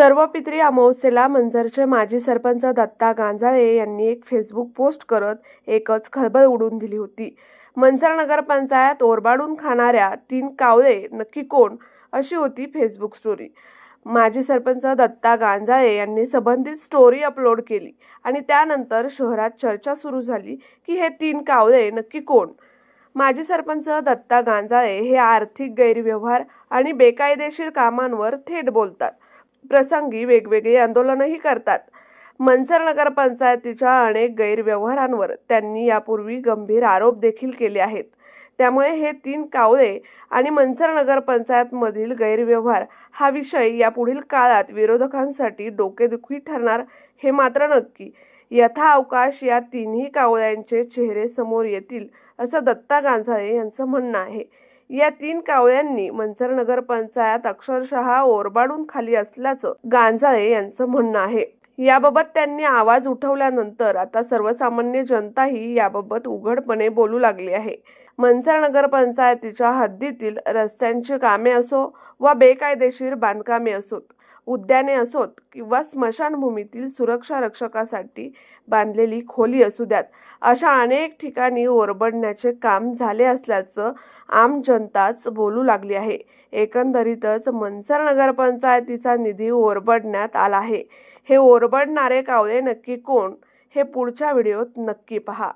सर्व पित्री अमावस्येला मंजरचे माजी सरपंच दत्ता गांजाळे यांनी एक फेसबुक पोस्ट करत एकच खळबळ उडून दिली होती. मंझर नगरपंचायत ओरबाडून खाणाऱ्या तीन कावळे नक्की कोण अशी होती फेसबुक स्टोरी माजी सरपंच दत्ता गांजाळे यांनी संबंधित स्टोरी अपलोड केली आणि त्यानंतर शहरात चर्चा सुरू झाली की हे तीन कावळे नक्की कोण? माजी सरपंच दत्ता गांजाळे हे आर्थिक गैरव्यवहार आणि बेकायदेशीर कामांवर थेट बोलतात. प्रसंगी वेगवेगळी आंदोलनही करतात. मनसर नगरपंचायतीच्या अनेक गैरव्यवहारांवर त्यांनी यापूर्वी गंभीर आरोप देखील केले आहेत. त्यामुळे हे तीन कावळे आणि मनसर नगरपंचायतमधील गैरव्यवहार हा विषय यापुढील काळात विरोधकांसाठी डोकेदुखी ठरणार हे मात्र नक्की. यथा अवकाश या तिन्ही कावळ्यांचे चेहरे समोर येतील असं दत्ता गांजाळे यांचं म्हणणं आहे. या तीन कावळ्यांनी मंचर नगरपंचायत अक्षरशः ओरबाडून खाली असल्याचं गांजाळे यांचं म्हणणं आहे. याबाबत त्यांनी आवाज उठवल्यानंतर आता सर्वसामान्य जनताही याबाबत उघडपणे बोलू लागली आहे. मनसर नगरपंचायतीच्या हद्दीतील रस्त्यांची कामे असो वा बेकायदेशीर बांधकामे असोत उद्याने असोत किंवा स्मशानभूमीतील सुरक्षा रक्षकासाठी बांधलेली खोली असू द्यात. अशा अनेक ठिकाणी ओरबडण्याचे काम झाले असल्याचं आम जनताच बोलू लागली आहे. एकंदरीतच मनसर नगरपंचायतीचा निधी ओरबडण्यात आला आहे. हे ओरबडणारे कावळे नक्की कोण? हे पुढच्या व्हिडिओत नक्की पहा.